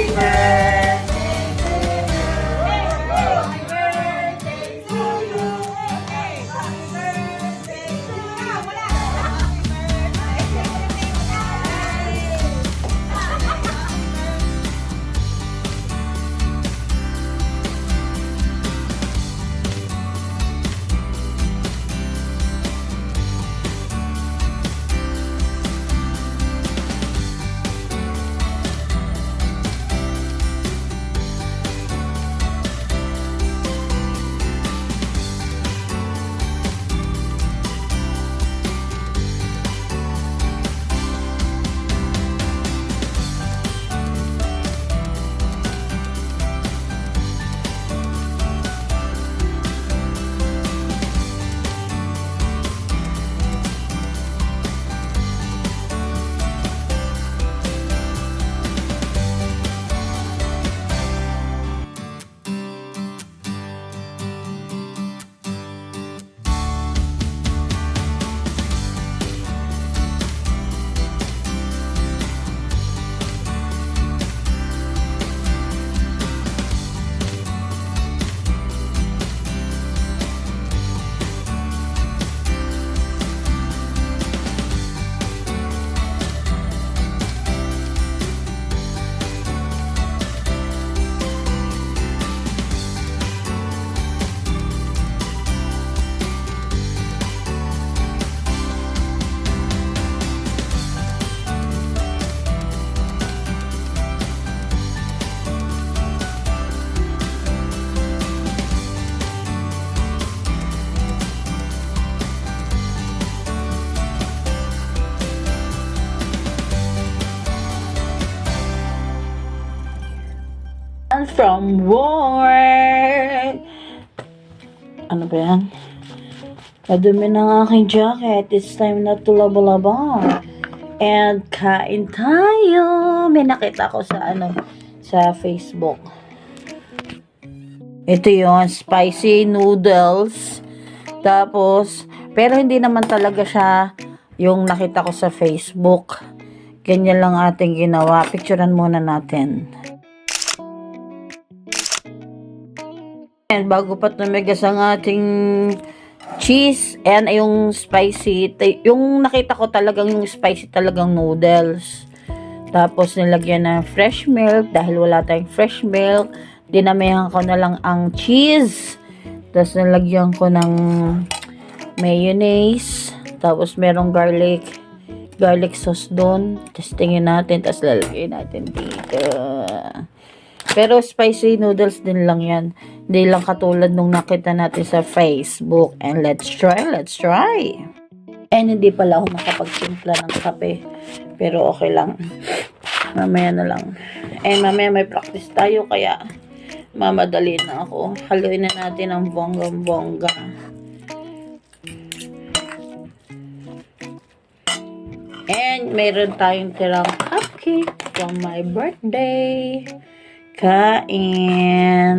Happy birthday from work. Ano ba yan? Madumi ng aking jacket. It's time na to laba-laba. And kain tayo. May nakita ko sa ano, sa Facebook. Ito yon spicy noodles. Tapos, pero hindi naman talaga siya yung nakita ko sa Facebook. Ganyan lang ating ginawa. Picturean muna natin. And bago pa tumigas ang ating cheese and yung spicy, yung nakita ko talagang yung spicy talagang noodles. Tapos nilagyan ng fresh milk dahil wala tayong fresh milk. Dinamihan ko na lang ang cheese. Tapos nilagyan ko ng mayonnaise. Tapos merong garlic garlic sauce doon. Tapos tingin natin. Tapos lalagay natin dito. Pero spicy noodles din lang yan. Hindi lang katulad nung nakita natin sa Facebook. And let's try, let's try. And hindi pala ako makapagsimpla ng kape. Pero okay lang. Mamaya na lang. And mamaya may practice tayo kaya mamadali na ako. Haluin na natin ang bonggang-bongga. And mayroon tayong tirang cupcake from my birthday. Kain.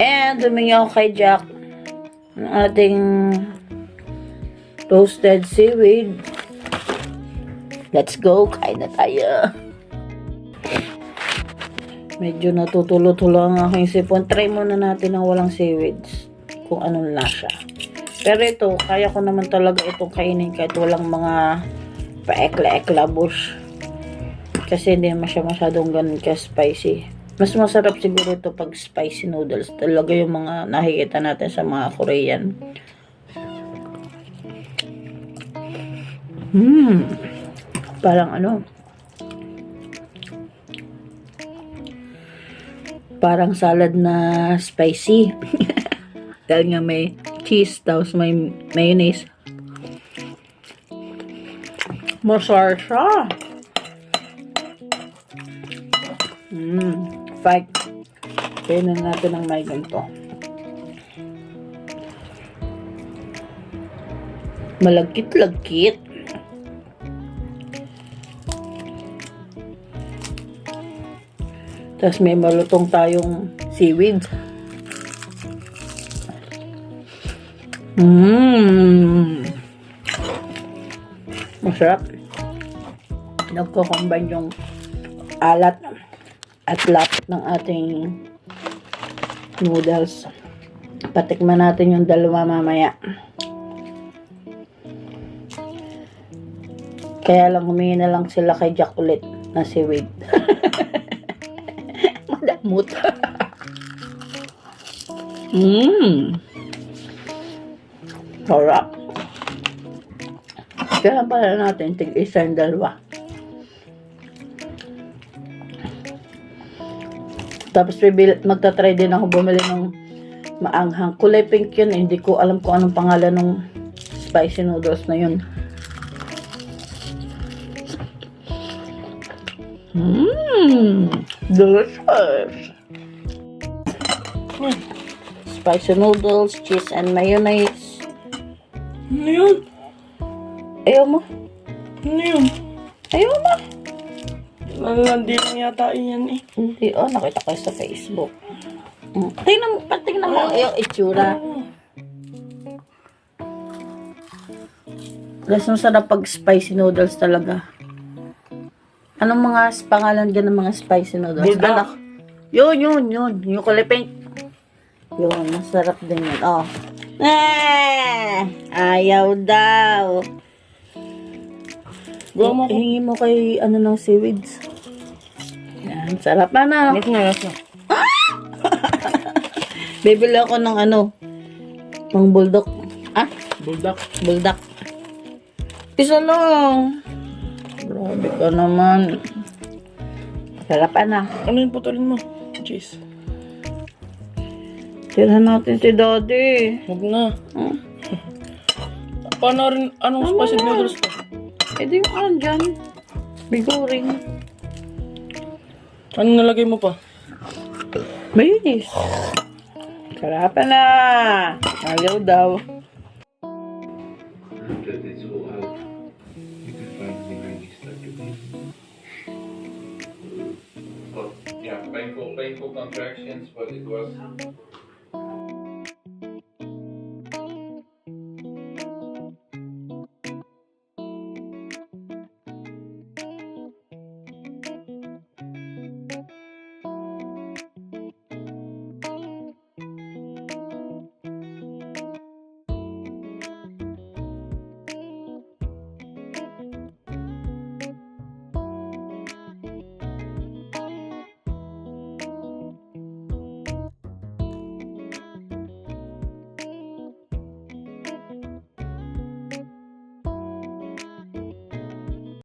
And humingi ako kay Jack ng ating toasted seaweed. Let's go. Kain na tayo. Medyo natutulo-tulo ang aking sipon. Try muna natin ang walang seaweeds. Kung anong lasa. Pero ito, kaya ko naman talaga itong kainin kahit walang mga paekla-ekla bush. Kasi hindi naman siya masyadong ganun ka-spicy. Mas masarap siguro ito pag spicy noodles. Talaga yung mga nakikita natin sa mga Korean. Hmm. Parang ano. Parang salad na spicy. Dahil nga may cheese, tapos may mayonnaise. Masarap siya. Fight. Na natin ang may ganito. Malagkit-lagkit. Tapos may malutong tayong seaweed. Mmm. Masarap. Nagko-combine yung alat at lapot ng ating noodles. Patikman natin yung dalawa mamaya. Kaya lang humingi na lang sila kay Jack ulit na Wade. Madamot. Mmm. Sarap. Kaya pala natin tig isa yung dalawa. Tapos bibil, magta-try din ako bumili ng maanghang. Kulay pink yun. eh. Hindi ko alam kung anong pangalan ng spicy noodles na yun. Mmm, delicious. Spicy noodles, cheese and mayonnaise. Ano yun? Ayaw mo? Ano yun? Ayaw mo? Nalalandi lang yata yan eh. Hindi, oh, nakita ko sa Facebook. Mm. Tingnan mo, patingnan mo yung itsura. Guys, masarap pag spicy noodles talaga. Anong mga pangalan dyan ng mga spicy noodles? Bulldog. Anak. Yun, yun, yun. Yung kulay pink. Yun, masarap din yun. Oh. Eh, ayaw daw. Gawa mo ko. Hingi mo kay ano ng seaweeds. Yan, sarap na na. Na, gas na. Bibili ako ng ano, ng bulldog. Ah, Buldak. bulldog. Isa lang. Grabe ka naman. Sarap na. Ano yung putulin mo? Cheese. Tira natin si daddy. Huwag na. Hmm. Paano rin, anong spicy noodles to? Eh di yung ano dyan. Biguring. Ano nalagay mo pa? Mayonnaise. Sarap na. Ayaw daw. Well, yeah, painful, painful contractions, but it was